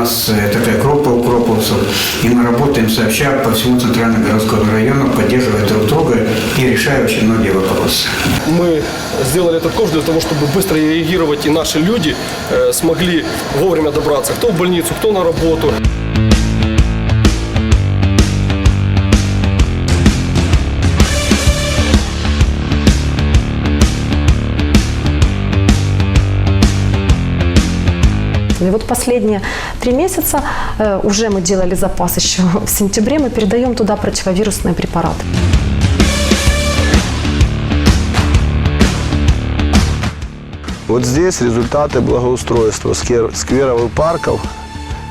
нас э, такая группа укроповцев, и мы работаем сообща по всему центральному городскому району, поддерживая друг друга и решая очень многие вопросы. Мы сделали этот курс для того, чтобы быстро реагировать, и наши люди э, смогли вовремя добраться, кто в больницу, кто на работу. И вот последние три месяца э, уже мы делали запас еще в сентябре, мы передаем туда противовирусные препараты. Вот здесь результаты благоустройства сквер- скверов парков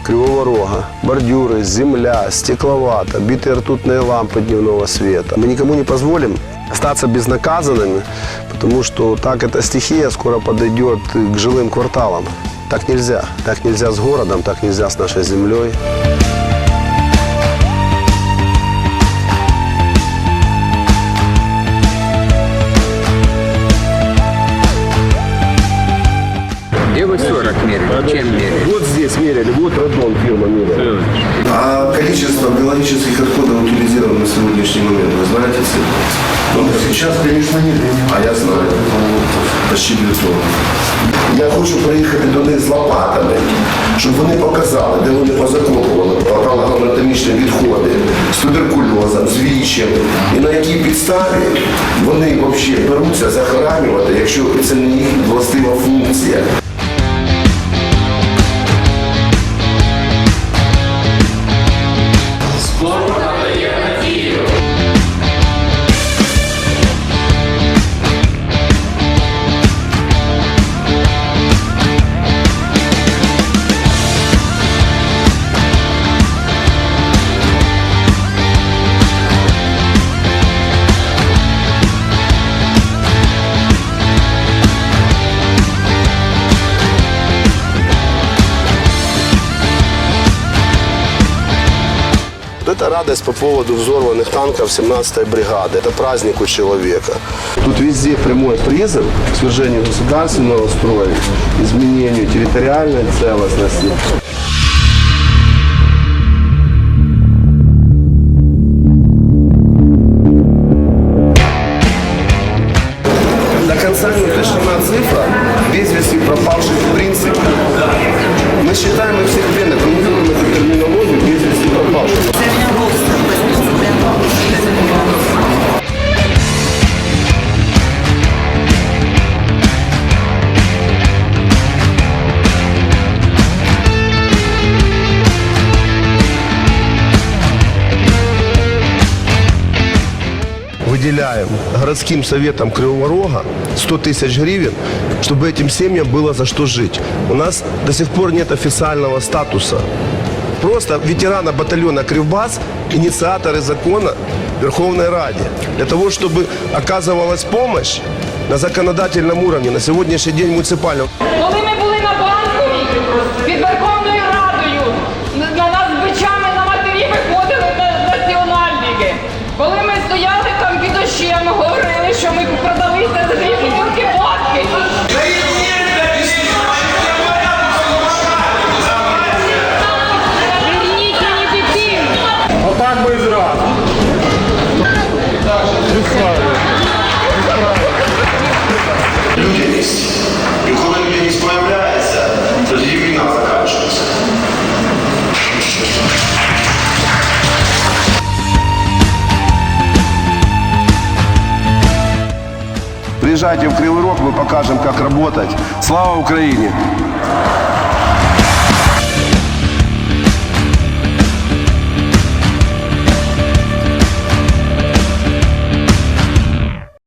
Кривого Рога. Бордюры, земля, стекловата, битые ртутные лампы дневного света. Мы никому не позволим остаться безнаказанными, потому что так эта стихия скоро подойдет к жилым кварталам. Так нельзя. Так нельзя с городом, так нельзя с нашей землей. Где вы 40 мерили? Чем мерили? Вот здесь меряли, вот радон фирма меряла. А количество биологических отходов утилизировано на сегодняшний момент, вы знаете цифры? Ну, сейчас, конечно, нет. А я знаю. Почти дві тонни. Я хочу приїхати до них з лопатами, щоб вони показали, де вони позакопували патологоанатомічні відходи з туберкульозом, з вічем, і на якій підставі вони взагалі беруться захоранювати, якщо це не їх властива функція. Радость по поводу взорванных танков 17-й бригады. Это праздник у человека. Тут везде прямой призыв к свержению государственного строя, изменению территориальной целостности. До конца не уточнена цифра без вести пропавших в принципе. Мы считаем их всех пленных, мы любим эту терминологию без вести пропавших. выделяем городским советом Кривого Рога 100 тысяч гривен, чтобы этим семьям было за что жить. У нас до сих пор нет официального статуса Просто ветерана батальона Кривбас, инициаторы закона в Верховной Раде. Для того, чтобы оказывалась помощь на законодательном уровне, на сегодняшний день муниципальном. Коли ми були на Банковій під Верховною Радою, на нас бичами на матері виходили на національники. Коли ми стояли там під дощем, говорили, що ми продалися Приезжайте в Кривый Рог, мы покажем, как работать. Слава Украине!